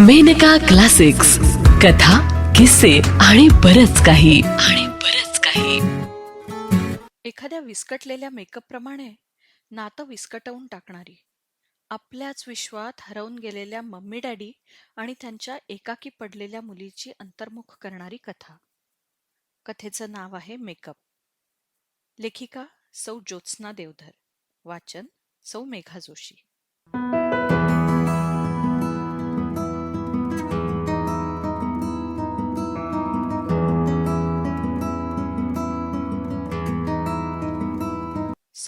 Maneka classics. कथा किस्से आणि बरच काही. आणि बरच काही. एखाद्या विस्कटलेल्या मेकअपप्रमाणे नातं विस्कटवून टाकणारी आपल्याच विश्वात हरवून गेलेल्या मम्मी डॅडी आणि त्यांच्या एकाकी पडलेल्या मुलीची अंतर्मुख करणारी कथा. कथेचं नाव आहे मेकअप लेखिका सौ ज्योत्स्ना देवधर. वाचन सौ मेघा जोशी.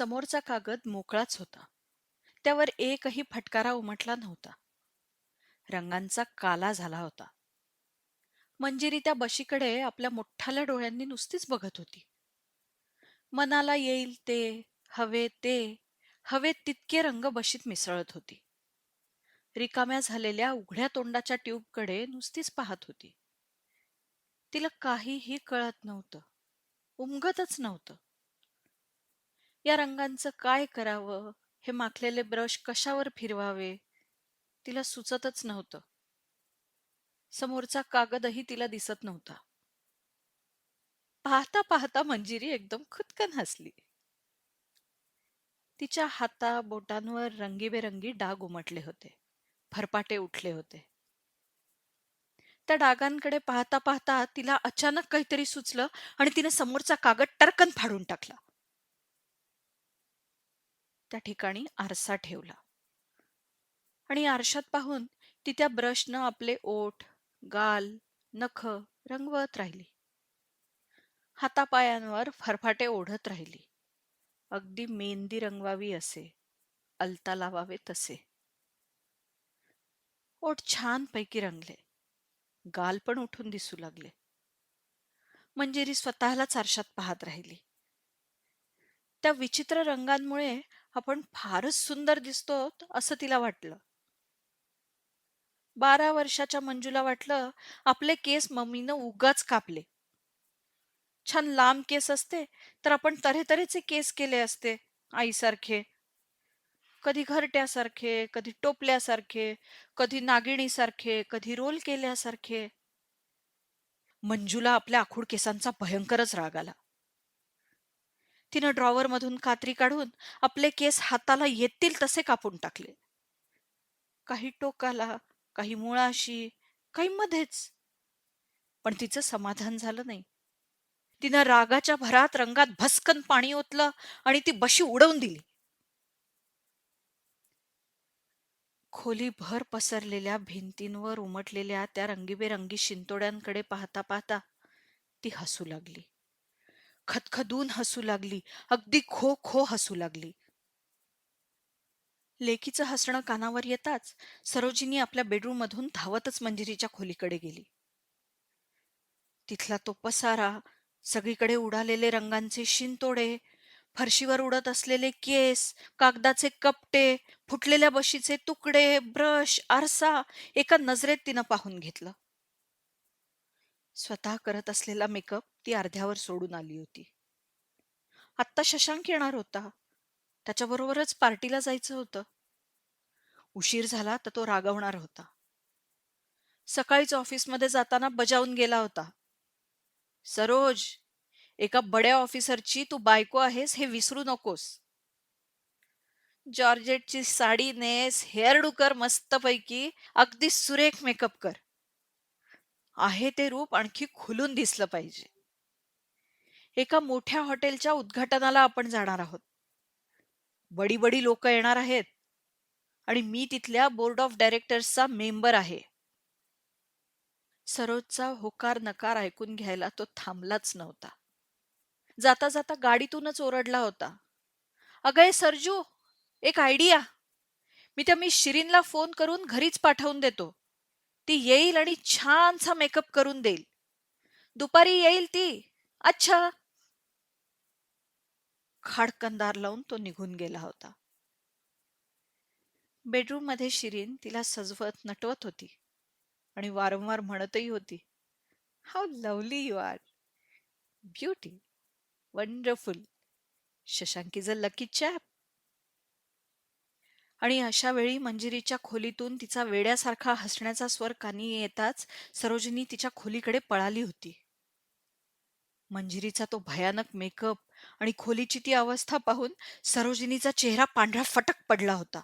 समोरचा कागद मोकळाच होता. त्यावर एकही फटकारा उमटला नव्हता. रंगांचा काला झाला होता. मंजिरी त्या बशीकडे आपल्या मोठ्याल्या डोळ्यांनी नुसतीच बघत होती. मनाला येईल ते हवे ते हवेत तितके रंग बशीत मिसळत होती. रिकाम्या झालेल्या उघड्या तोंडाच्या ट्यूबकडे नुसतीच पाहत होती. तिला काहीही कळत नव्हतं. उमगतच नव्हतं. या रंगांचं काय करावं? हे माखलेले ब्रश कशावर फिरवावे? तिला सुचतच नव्हतं. समोरचा कागदही तिला दिसत नव्हता. पाहता पाहता मंजिरी एकदम खुदकन हसली. तिच्या हाता बोटांवर रंगीबेरंगी डाग उमटले होते. फरपाटे उठले होते. त्या डागांकडे पाहता पाहता तिला अचानक काहीतरी सुचलं आणि तिने समोरचा कागद टरकन फाडून टाकला. त्या ठिकाणी आरसा ठेवला. आणि आरशात पाहून ती त्या ब्रशनं आपले ओठ गाल नख रंगवत राहिली. हातापायांवर फरफाटे ओढत राहिली. अगदी मेहंदी रंगवावी असे अलता लावावे तसे. ओठ छान पैकी रंगले. गाल पण उठून दिसू लागले. मंजिरी स्वतःलाच आरशात पाहत राहिली. त्या विचित्र रंगांमुळे आपण फारच सुंदर दिसतो असं तिला वाटलं. बारा वर्षाच्या मंजूला वाटलं आपले केस मम्मीनं उगाच कापले. छान लांब केस असते तर आपण तऱ्हेतऱ्हेचे केस केले असते आईसारखे. कधी घरट्यासारखे कधी टोपल्यासारखे कधी नागिणीसारखे कधी रोल केल्यासारखे. मंजूला आपल्या आखूड केसांचा भयंकरच राग आला. तिनं ड्रॉवरमधून कात्री काढून आपले केस हाताला येतील तसे कापून टाकले. काही टोकाला काही मुळाशी काही मध्येच. पण तिचं समाधान झालं नाही. तिनं रागाच्या भरात रंगात भस्कन पाणी ओतलं आणि ती बशी उडवून दिली. खोलीभर पसरलेल्या भिंतींवर उमटलेल्या त्या रंगीबेरंगी शिंतोड्यांकडे पाहता पाहता ती हसू लागली. खदखदून हसू लागली. अगदी खो खो हसू लागली. लेकीचं हसणं कानावर येताच सरोजिनी आपल्या बेडरूम मधून धावतच मंजिरीच्या खोलीकडे गेली. तिथला तो पसारा सगळीकडे उडालेले रंगांचे शिंतोडे फरशीवर उडत असलेले केस कागदाचे कपटे फुटलेल्या बशीचे तुकडे ब्रश आरसा एका नजरेत तिनं पाहून घेतलं. स्वतः करत असलेला मेकअप ती अर्ध्यावर सोडून आली होती. आत्ता शशांक येणार होता. त्याच्याबरोबरच पार्टीला जायचं होतं. उशीर झाला तर तो रागवणार होता. सकाळीच ऑफिसमध्ये जाताना बजावून गेला होता. सरोज एका बड्या ऑफिसरची तू बायको आहेस हे विसरू नकोस. जॉर्जेटची साडी नेस हेअर डू कर मस्तपैकी अगदी सुरेख मेकअप कर. आहे ते रूप आणखी खुलून दिसलं पाहिजे. एका मोठ्या हॉटेलच्या उद्घाटनाला आपण जाणार आहोत. बडी बडी लोक येणार आहेत. आणि मी तिथल्या बोर्ड ऑफ डायरेक्टर्सचा मेंबर आहे. सरोजचा होकार नकार ऐकून घ्यायला तो थांबलाच नव्हता. जाता जाता गाडीतूनच ओरडला होता. अगय सरजू एक आयडिया. मी त्या मी शिरीनला फोन करून घरीच पाठवून देतो. ती येईल आणि छानसा मेकअप करून देईल. दुपारी येईल ती. अच्छा खाडकंदार लावून तो निघून गेला होता. बेडरूममध्ये शिरीन तिला सजवत नटवत होती आणि वारंवार म्हणतही होती how lovely you are beauty wonderful Shashank is a lucky chap. आणि अशा वेळी मंजिरीच्या खोलीतून तिचा वेड्यासारखा हसण्याचा स्वर कानी येताच सरोजिनी तिच्या खोलीकडे पळाली होती. मंजिरीचा तो भयानक मेकअप आणि खोलीची ती अवस्था पाहून सरोजिनीचा चेहरा पांढरा फटक पडला होता.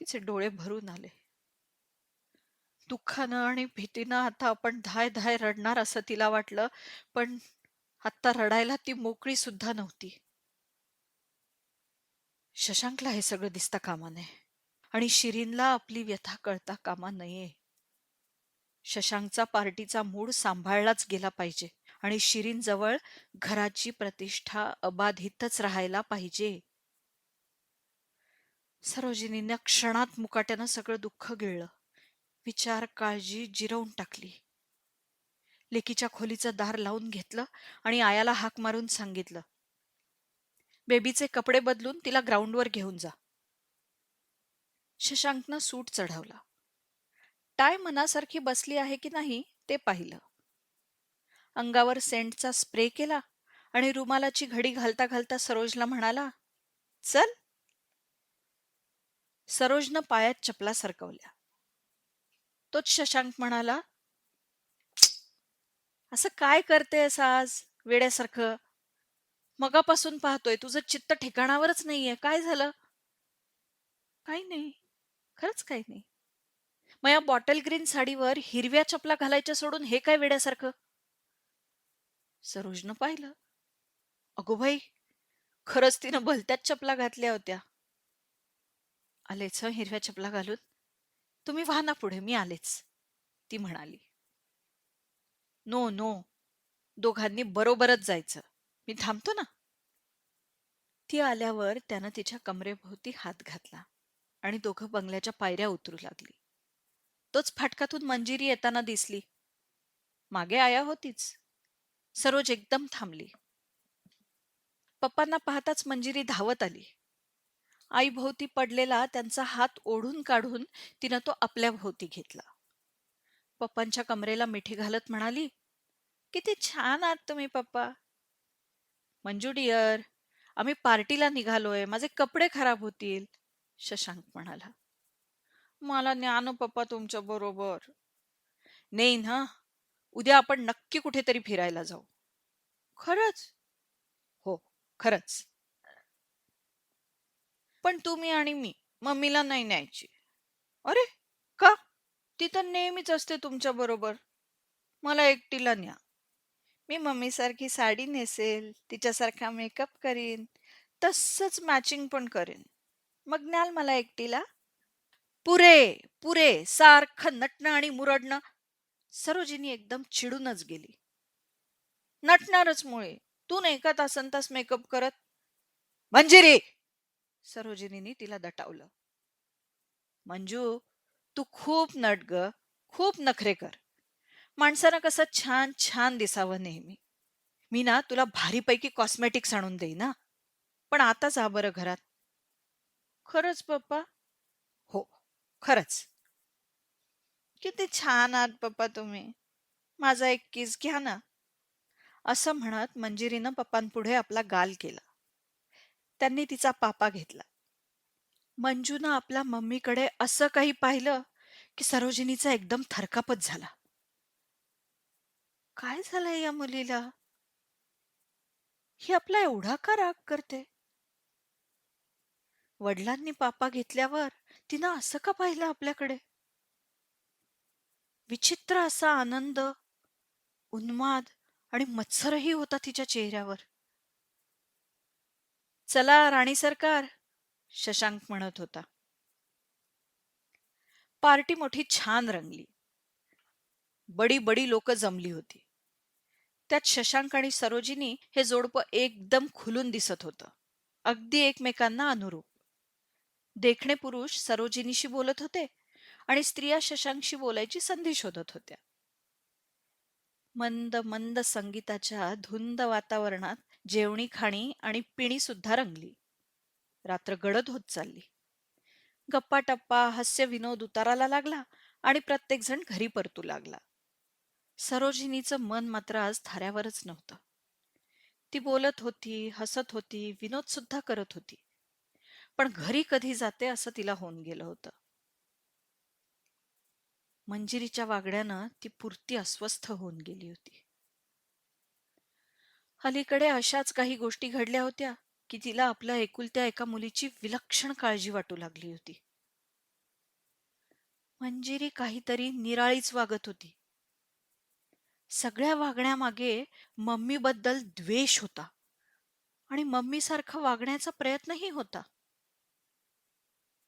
तिचे डोळे भरून आले. दुःखानं आणि भीतीनं आता आपण धाय धाय रडणार असं तिला वाटलं पण आत्ता रडायला ती मोकळी सुद्धा नव्हती. शशांकला हे सगळं दिसता कामा नये आणि शिरीनला आपली व्यथा कळता कामा नये. शशांकचा पार्टीचा मूड सांभाळलाच गेला पाहिजे. आणि शिरींजवळ घराची प्रतिष्ठा अबाधितच राहायला पाहिजे. सरोजिनीनं क्षणात मुकाट्यानं सगळं दुःख गिळलं. विचार काळजी जिरवून टाकली. लेकीच्या खोलीचं दार लावून घेतलं आणि आयाला हाक मारून सांगितलं बेबीचे कपडे बदलून तिला ग्राउंडवर घेऊन जा. शशांकनं सूट चढवला. टाय मनासारखी बसली आहे की नाही ते पाहिलं. अंगावर सेंटचा स्प्रे केला आणि रुमालाची घडी घालता घालता सरोजला म्हणाला चल. सरोजनं पायात चपला सरकवल्या. तोच शशांक म्हणाला असं काय करतेस आज वेड्यासारखं? मगापासून पाहतोय तुझं चित्त ठिकाणावरच नाहीये. काय झालं? काही नाही. खरंच काही नाही. मग या बॉटल ग्रीन साडीवर हिरव्या चपला घालायच्या सोडून हे काय वेड्यासारखं? सरोजनं पाहिलं. अगो बाई खरंच तिनं भलत्याच चपला घातल्या होत्या. आलेच हिरव्या चपला घालून. तुम्ही व्हा ना पुढे मी आलेच. ती म्हणाली. नो नो दोघांनी बरोबरच जायचं. मी थांबतो ना. ती आल्यावर त्यानं तिच्या कमरेभोवती हात घातला आणि दोघं बंगल्याच्या पायऱ्या उतरू लागली. तोच फाटकातून मंजिरी येताना दिसली. मागे आया होतीच. सरोज एकदम थांबली. पप्पांना पाहताच मंजिरी धावत आली. आई भोवती पडलेला त्यांचा हात ओढून काढून तिनं तो आपल्या भोवती घेतला. पप्पांच्या कमरेला मिठी घालत म्हणाली किती छान आहात तुम्ही पप्पा. मंजू डिअर आम्ही पार्टीला निघालोय माझे कपडे खराब होतील शशांक म्हणाला. मला ज्ञान पप्पा तुमच्या बरोबर. नाही ना उद्या आपण नक्की कुठेतरी फिरायला जाऊ. खरंच? हो खरंच. पण तुम्ही आणि मी मम्मीला नाही न्यायची. अरे का? ती तर नेहमीच असते तुमच्या बरोबर. मला एकटीला न्या. मी मम्मीसारखी साडी नेसेल तिच्यासारखा मेकअप करीन तसंच मॅचिंग पण करेन. मग न्याल मला एकटीला? पुरे पुरे सारखं नटणं आणि मुरडणं सरोजिनी एकदम चिडूनच गेली. नटणारच मुळे. तू नाही का तासन तास मेकअप करत? मंजिरी! सरोजिनीनी तिला दटावलं. मंजू तू खूप नट ग. खूप नखरे कर. माणसानं कसं छान छान दिसावं नेहमी. मी ना तुला भारीपैकी कॉस्मेटिक्स आणून देईन ना पण आता जा बरं घरात. खरंच पप्पा? हो खरंच. किती छान आहात पप्पा तुम्ही. माझा एक किस घ्या ना. असं म्हणत मंजिरीनं पप्पांपुढे आपला गाल केला. त्यांनी तिचा पापा घेतला. मंजूनं आपल्या मम्मीकडे असं काही पाहिलं की सरोजिनीचा एकदम थरकापच झाला. काय झालंय या मुलीला? ही आपला एवढा का राग करते? वडिलांनी पापा घेतल्यावर तिनं असं का पाहिलं आपल्याकडे? विचित्र असा आनंद उन्माद आणि मत्सरही होता तिच्या चेहऱ्यावर. चला राणी सरकार शशांक म्हणत होता. पार्टी मोठी छान रंगली. बडी बडी लोक जमली होती. त्यात शशांक आणि सरोजिनी हे जोडपं एकदम खुलून दिसत होतं. अगदी एकमेकांना अनुरूप. देखणे पुरुष सरोजिनीशी बोलत होते आणि स्त्रिया शशांकशी बोलायची संधी शोधत होत्या. मंद मंद संगीताच्या धुंद वातावरणात जेवणी खाणी आणि पिणी सुद्धा रंगली. रात्र गडद होत चालली. गप्पा टप्पा हास्य विनोद उताराला लागला आणि प्रत्येक जण घरी परतू लागला. सरोजिनीचं मन मात्र आज थाऱ्यावरच नव्हतं. ती बोलत होती हसत होती विनोद सुद्धा करत होती. पण घरी कधी जाते असं तिला होऊन गेलं होतं. मंजिरीच्या वागण्यानं ती पुरती अस्वस्थ होऊन गेली होती. अलीकडे अशाच काही गोष्टी घडल्या होत्या की तिला आपल्या एकुलत्या एका मुलीची विलक्षण काळजी वाटू लागली होती. मंजिरी काहीतरी निराळीच वागत होती. सगळ्या वागण्यामागे मम्मीबद्दल द्वेष होता आणि मम्मीसारखा वागण्याचा प्रयत्नही होता.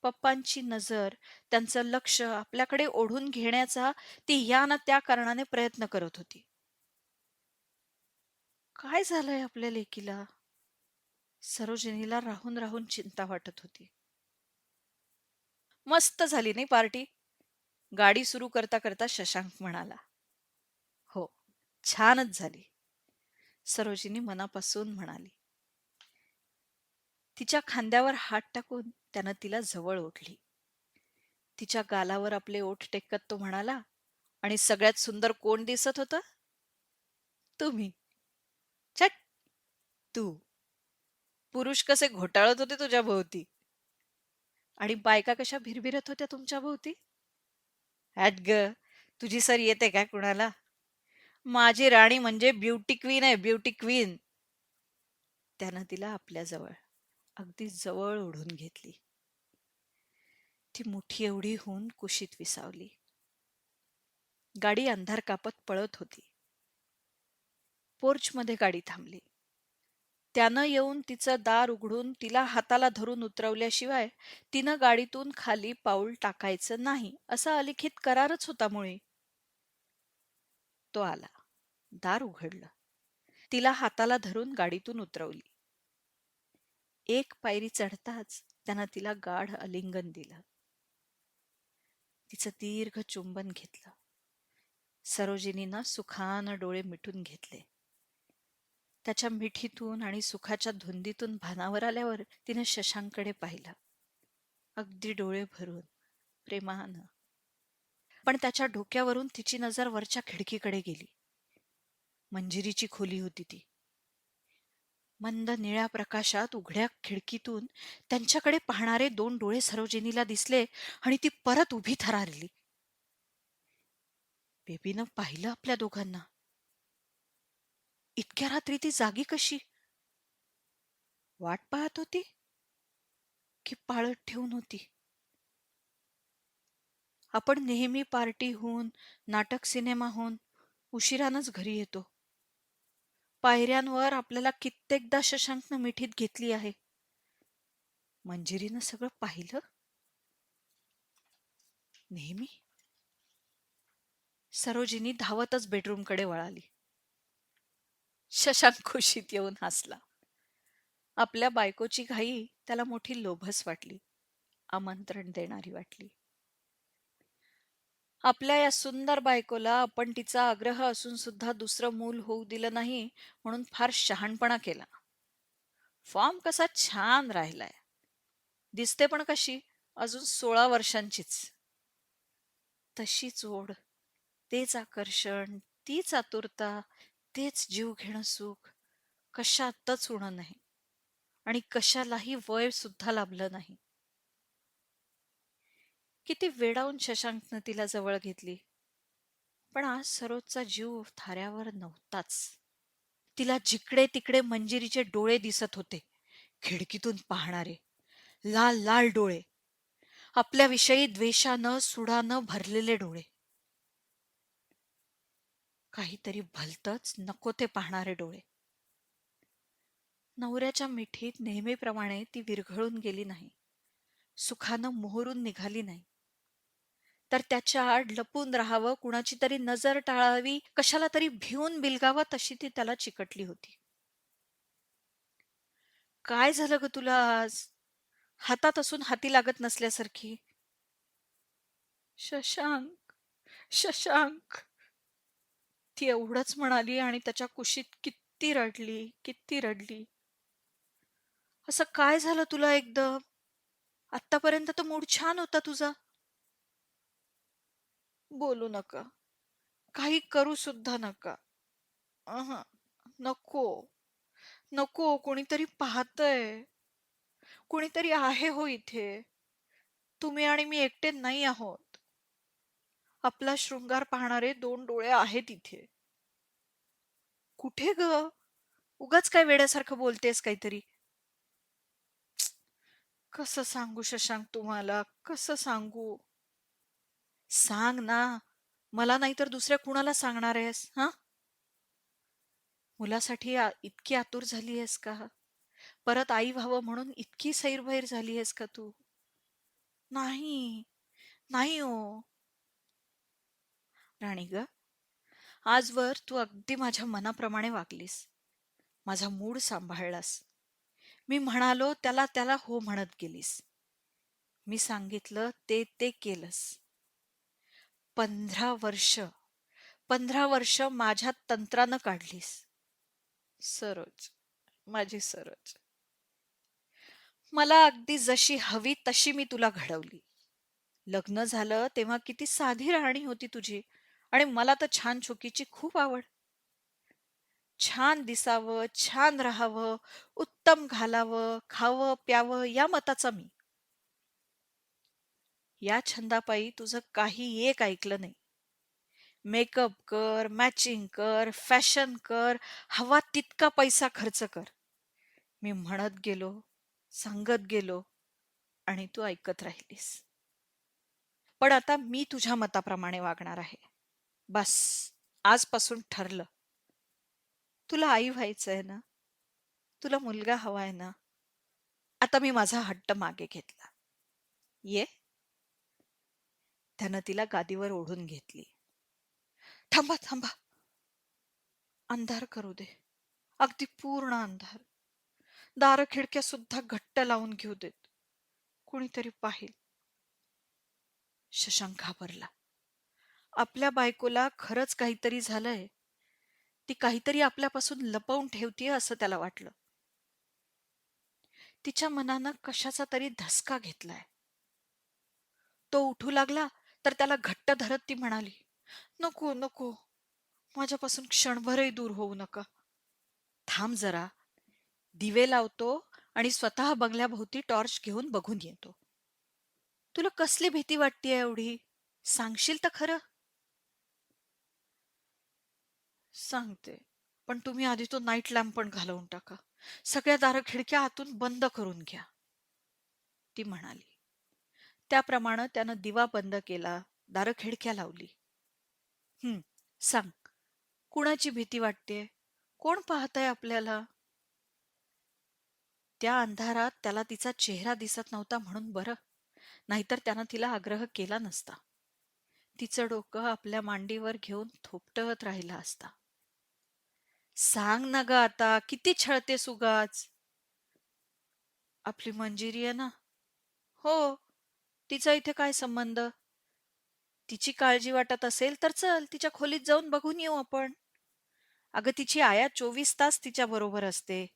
पप्पांची नजर त्यांचं लक्ष आपल्याकडे ओढून घेण्याचा ती या ना त्या कारणाने प्रयत्न करत होती. काय झालंय आपल्या लेकीला? सरोजिनीला राहून राहून चिंता वाटत होती. मस्त झाली नाही पार्टी? गाडी सुरू करता करता शशांक म्हणाला. हो छानच झाली. सरोजिनी मनापासून म्हणाली. तिच्या खांद्यावर हात टाकून त्यानं तिला जवळ ओढली. तिच्या गालावर आपले ओठ टेकत तो म्हणाला आणि सगळ्यात सुंदर कोण दिसत होतं? तुम्ही. छट. तू. पुरुष कसे घोटाळत होते तुझ्या भोवती. आणि बायका कशा भिरभिरत होत्या तुमच्या भोवती? ऍट ग. तुझी सर येते काय कुणाला? माझी राणी म्हणजे ब्युटी क्वीन आहे ब्युटी क्वीन. त्यानं तिला आपल्याजवळ अगदी जवळ ओढून घेतली. ती मुठी एवढी होऊन कुशीत विसावली. गाडी अंधार कापत पळत होती. पोर्चमध्ये गाडी थांबली. त्यानं येऊन तिचं दार उघडून तिला हाताला धरून उतरवल्याशिवाय तिनं गाडीतून खाली पाऊल टाकायचं नाही असा अलिखित करारच होता मुळे. तो आला. दार उघडलं. तिला हाताला धरून गाडीतून उतरवली. एक पायरी चढताच त्यानं तिला गाढ आलिंगन दिलं. तिचं दीर्घ चुंबन घेतलं. सरोजिनीनं सुखानं डोळे मिटून घेतले. त्याच्या मिठीतून आणि सुखाच्या धुंदीतून भानावर आल्यावर तिनं शशांकडे पाहिलं. अगदी डोळे भरून प्रेमानं. पण त्याच्या डोक्यावरून तिची नजर वरच्या खिडकीकडे गेली. मंजिरीची खोली होती ती. मंद निळ्या प्रकाशात उघड्या खिडकीतून त्यांच्याकडे पाहणारे दोन डोळे सरोजिनीला दिसले आणि ती परत उभी थरारली. बेबीनं पाहिलं आपल्या दोघांना. इतक्या रात्री ती जागी कशी? वाट पाहत होती की पाळत ठेवून होती? आपण नेहमी पार्टी होऊन नाटक सिनेमा होऊन उशिरानच घरी येतो. पायऱ्यांवर आपल्याला कित्येकदा शशांकनं मिठीत घेतली आहे. मंजिरीनं सगळं पाहिलं? नेहमी? सरोजिनी धावतच बेडरूमकडे वळाली. शशांक खुशीत येऊन हसला. आपल्या बायकोची घाई त्याला मोठी लोभस वाटली. आमंत्रण देणारी वाटली. आपल्या या सुंदर बायकोला आपण तिचा आग्रह असून सुद्धा दुसरं मूल होऊ दिलं नाही म्हणून फार शहाणपणा केला. फॉर्म कसा छान राहिलाय. दिसते पण कशी अजून सोळा वर्षांचीच. तशीच ओढ तेच आकर्षण तीच आतुरता तेच जीव घेणं सुख कशातच उणं नाही. आणि कशालाही वय सुद्धा लाभलं नाही. किती वेडावून शशांकनं तिला जवळ घेतली. पण आज सरोजचा जीव थाऱ्यावर नव्हताच. तिला जिकडे तिकडे मंजिरीचे डोळे दिसत होते. खिडकीतून पाहणारे. लाल लाल डोळे. आपल्याविषयी द्वेषानं सुडानं भरलेले डोळे. काहीतरी भलतच नको ते पाहणारे डोळे. नवऱ्याच्या मिठीत नेहमीप्रमाणे ती विरघळून गेली नाही. सुखानं मोहरून निघाली नाही. तर त्याच्या आड लपून राहावं कुणाची तरी नजर टाळावी कशाला तरी भिवून बिलगावं तशी ती त्याला चिकटली होती. काय झालं ग तुला आज? हातात असून हाती लागत नसल्यासारखी. शशांक शशांक. ती एवढंच म्हणाली आणि त्याच्या कुशीत किती रडली किती रडली. असं काय झालं तुला एकदम आतापर्यंत तो मूड छान होता तुझा. बोलू नका. काही करू सुद्धा नका. नको. नको कोणीतरी पाहतय. कोणीतरी आहे हो इथे. तुम्ही आणि मी एकटे नाही आहोत. आपला शृंगार पाहणारे दोन डोळे आहेत इथे. कुठे ग? उगाच काय वेड्यासारखं बोलतेस काहीतरी. कसं सांगू शशांक तुम्हाला? कसं सांगू? सांग ना. मला नाही तर दुसऱ्या कुणाला सांगणार आहेस हा? मुलासाठी इतकी आतुर झाली आहेस का? परत आई व्हावं म्हणून इतकी सैरभैर झाली आहेस का तू? नाही. नाही ओ राणी ग आजवर तू अगदी माझ्या मनाप्रमाणे वागलीस. माझा मूड सांभाळलास. मी म्हणालो त्याला त्याला हो म्हणत गेलीस. मी सांगितलं ते ते केलंस. पंधरा वर्ष. पंधरा वर्ष माझ्या तंत्रानं काढलीस. सरोज. माझी सरोज. मला अगदी जशी हवी तशी मी तुला घडवली. लग्न झालं तेव्हा किती साधी राहणी होती तुझी आणि मला तर छान चुकीची खूप आवड. छान दिसावं छान राहावं उत्तम घालावं खावं प्यावं या मताचा मी. या छंदापायी तुझं काही एक ऐकलं नाही. मेकअप कर मॅचिंग कर फॅशन कर हवा तितका पैसा खर्च कर. मी म्हणत गेलो सांगत गेलो आणि तू ऐकत राहिलीस. पण आता मी तुझ्या मताप्रमाणे वागणार आहे. बस आजपासून ठरलं. तुला आई व्हायचंय ना? तुला मुलगा हवाय ना? आता मी माझा हट्ट मागे घेतला. ये. त्यानं तिला गादीवर ओढून घेतली. थांबा थांबा. अंधार करू दे. अगदी पूर्ण अंधार. दार खिडक्या सुद्धा घट्ट लावून घेऊ देत. कुणीतरी पाहिल. शशांक घाबरला. आपल्या बायकोला खरंच काहीतरी झालंय. ती काहीतरी आपल्यापासून लपवून ठेवतीये असं त्याला वाटलं. तिच्या मनानं कशाचा तरी धसका घेतलाय. तो उठू लागला. तर त्याला घट्ट धरत ती म्हणाली नको नको. माझ्यापासून क्षणभरही दूर होऊ नका. थांब जरा. दिवे लावतो आणि स्वतः बंगल्याभोवती टॉर्च घेऊन बघून येतो. तुला कसली भीती वाटतेय एवढी? सांगशील तर खरं. सांगते. पण तुम्ही आधी तो नाईट लॅम्प पण घालवून टाका. सगळ्या दार खिडक्या आतून बंद करून घ्या. ती म्हणाली. त्याप्रमाणे त्यानं दिवा बंद केला दार खिडक्या लावली. हम्म सांग कुणाची भीती वाटते? कोण पाहतय आपल्याला? त्या अंधारात त्याला तिचा चेहरा दिसत नव्हता म्हणून बरं नाहीतर त्यानं तिला आग्रह केला नसता. तिचं डोकं आपल्या मांडीवर घेऊन थोपटत राहिला असता. सांग ना ग आता किती छळते सुगाच आपली मंजिरी आहे ना? हो तिचा इथे काय संबंध? तिची काळजी वाटत असेल तर चल तिच्या खोलीत जाऊन बघून येऊ आपण. अगं तिची आया चोवीस तास तिच्या बरोबर असते.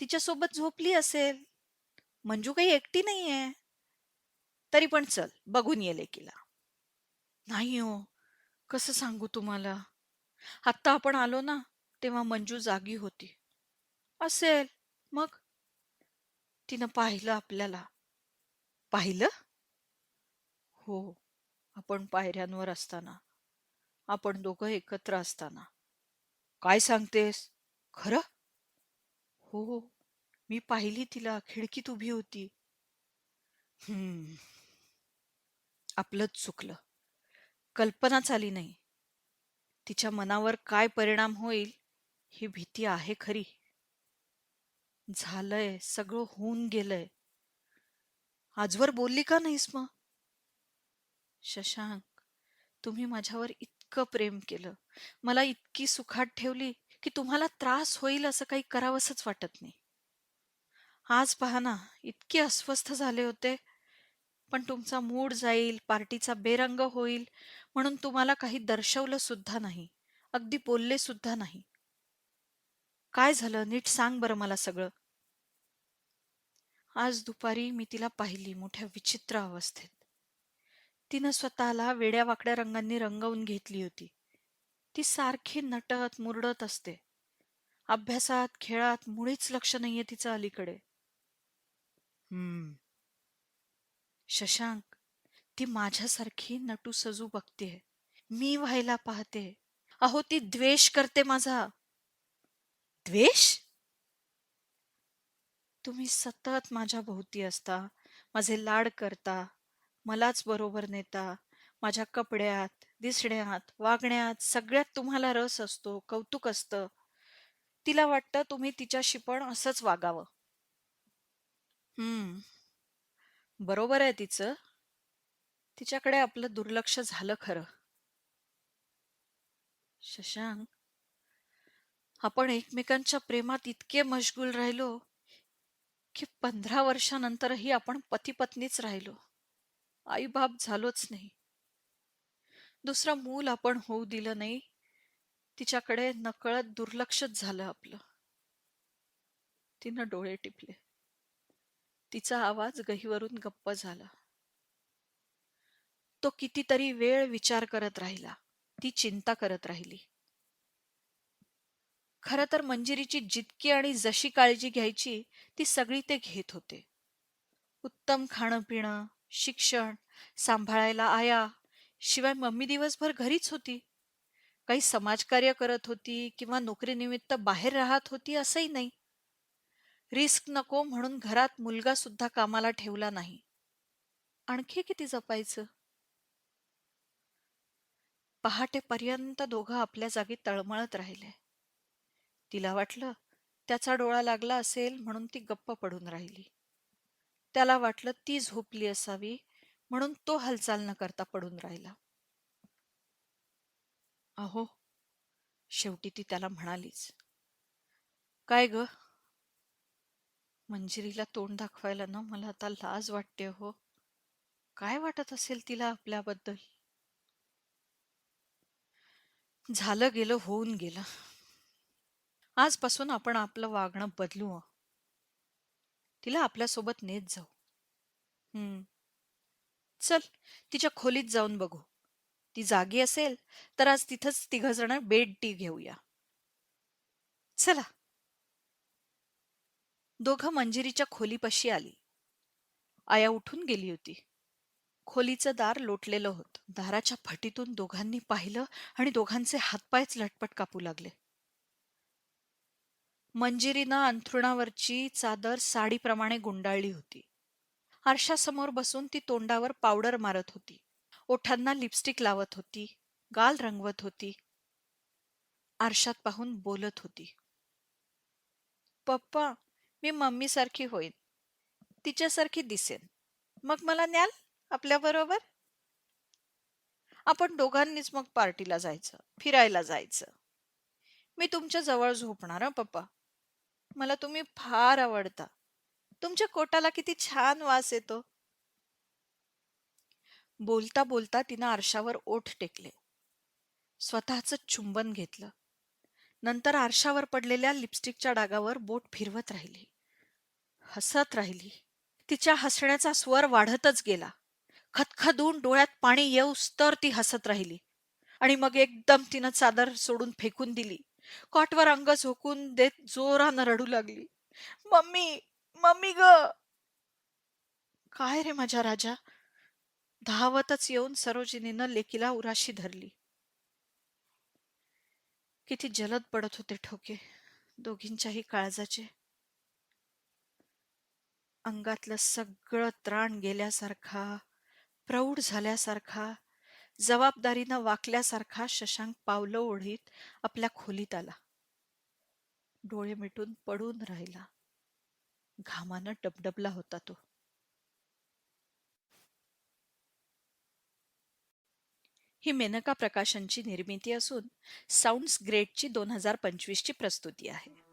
तिच्यासोबत झोपली असेल. मंजू काही एकटी नाहीये. तरी पण चल बघून ये लेकीला. नाही हो कसं सांगू तुम्हाला? आत्ता आपण आलो ना तेव्हा मंजू जागी होती. असेल मग? तिनं पाहिलं आपल्याला. पाहिलं? हो आपण पायऱ्यांवर असताना आपण दोघं एकत्र असताना. काय सांगतेस? खरं? हो, हो मी पाहिली तिला खिडकीत उभी होती. हम्म. आपलंच चुकलं. कल्पनाच आली नाही. तिच्या मनावर काय परिणाम होईल ही भीती आहे खरी. झालंय सगळं होऊन गेलंय. आजवर बोलली का नाहीस मग? शशांक तुम्ही माझ्यावर इतकं प्रेम केलं. मला इतकी सुखात ठेवली की तुम्हाला त्रास होईल असं काही करावंसच वाटत नाही. आज पहा ना इतके अस्वस्थ झाले होते. पण तुमचा मूड जाईल पार्टीचा बेरंग होईल म्हणून तुम्हाला काही दर्शवलं सुद्धा नाही. अगदी बोलले सुद्धा नाही. काय झालं? नीट सांग बरं मला सगळं. आज दुपारी मी तिला पाहिली मोठ्या विचित्र अवस्थेत. तिनं स्वतःला वेड्या वाकड्या रंगांनी रंगवून घेतली होती. ती सारखी नटत मुरडत असते. अभ्यासात खेळात मुळीच लक्ष नाहीये तिचं अलीकडे. हम्म. शशांक ती माझ्यासारखी नटू सजू बघते. मी व्हायला पाहते. अहो ती द्वेष करते माझा. द्वेष? तुम्ही सतत माझ्या भोवती असता माझे लाड करता. मलाच बरोबर नेता माझ्या कपड्यात दिसण्यात वागण्यात सगळ्यात तुम्हाला रस असतो कौतुक असतं. तिला वाटतं तुम्ही तिच्याशी पण असंच वागावं. हम्म. बरोबर आहे तिचं. तिच्याकडे आपलं दुर्लक्ष झालं खरं. शशांक आपण एकमेकांच्या प्रेमात इतके मशगूल राहिलो की पंधरा वर्षानंतरही आपण पती पत्नीच राहिलो. आई बाप झालोच नाही. दुसरं मूल आपण होऊ दिलं नाही तिच्याकडे नकळत दुर्लक्षच झालं आपलं. तिनं डोळे टिपले. तिचा आवाज गहीवरून गप्प झाला. तो कितीतरी वेळ विचार करत राहिला. ती चिंता करत राहिली. खर तर मंजिरीची जितकी आणि जशी काळजी घ्यायची ती सगळी ते घेत होते. उत्तम खाणं पिणं शिक्षण सांभाळायला आया. शिवाय मम्मी दिवसभर घरीच होती. काही समाजकार्य करत होती किंवा नोकरीनिमित्त बाहेर राहत होती असंही नाही. रिस्क नको म्हणून घरात मुलगा सुद्धा कामाला ठेवला नाही. आणखी किती जपायचं? पहाटेपर्यंत दोघं आपल्या जागी तळमळत राहिले. तिला वाटलं त्याचा डोळा लागला असेल म्हणून ती गप्प पडून राहिली. त्याला वाटलं ती झोपली असावी म्हणून तो हालचाल न करता पडून राहिला. अहो शेवटी ती त्याला म्हणालीच. काय ग? मंजिरीला तोंड दाखवायला ना मला आता लाज वाटते हो काय वाटत असेल तिला आपल्याबद्दल? झालं गेलं होऊन गेलं. आजपासून आपण आपलं वागणं बदलू हं. तिला आपल्यासोबत नेत जाऊ. हम्म. चल तिच्या खोलीत जाऊन बघू. ती जागी असेल तर आज तिथंच तिघ जण बेड टी घेऊया. चला. दोघं मंजिरीच्या खोलीपाशी आली. आया उठून गेली होती. खोलीचं दार लोटलेलं होतं. दाराच्या फटीतून दोघांनी पाहिलं आणि दोघांचे हातपायच लटपट कापू लागले. मंजिरीनं अंथरुणावरची चादर साडीप्रमाणे गुंडाळली होती. आरशासमोर बसून ती तोंडावर पावडर मारत होती. ओठांना लिपस्टिक लावत होती. गाल रंगवत होती. आरशात पाहून बोलत होती. पप्पा मी मम्मीसारखी होईन. तिच्यासारखी दिसेन. मग मला न्याल आपल्याबरोबर आपण दोघांनीच मग पार्टीला जायचं फिरायला जायचं. मी तुमच्या जवळ झोपणार पप्पा? मला तुम्ही फार आवडता. तुमच्या कोटाला किती छान वास येतो. बोलता बोलता तिनं आरशावर ओठ टेकले. स्वतःच चुंबन घेतलं. नंतर आरशावर पडलेल्या लिपस्टिकच्या डागावर बोट फिरवत राहिली. हसत राहिली. तिच्या हसण्याचा स्वर वाढतच गेला. खदखदून डोळ्यात पाणी येऊस तर ती हसत राहिली. आणि मग एकदम तिनं चादर सोडून फेकून दिली. कॉटवर अंग झोकून देत जोरानं रडू लागली. मम्मी मम्मी ग. काय रे माझ्या राजा? धावतच येऊन सरोजिनीनं लेकीला उराशी धरली. किती जलद पडत होते ठोके दोघींच्याही काळजाचे. अंगातलं सगळं त्राण गेल्यासारखा प्रौढ झाल्यासारखा जबाबदारीनं वाकल्यासारखा शशांक पावलं ओढीत आपल्या खोलीत आला. डोळे मिटून पडून राहिला. घामानं डबडबला होता तो. ही मेनका प्रकाशनची निर्मिती असून साऊंड्स ग्रेटची दोन हजार पंचवीसची प्रस्तुती आहे.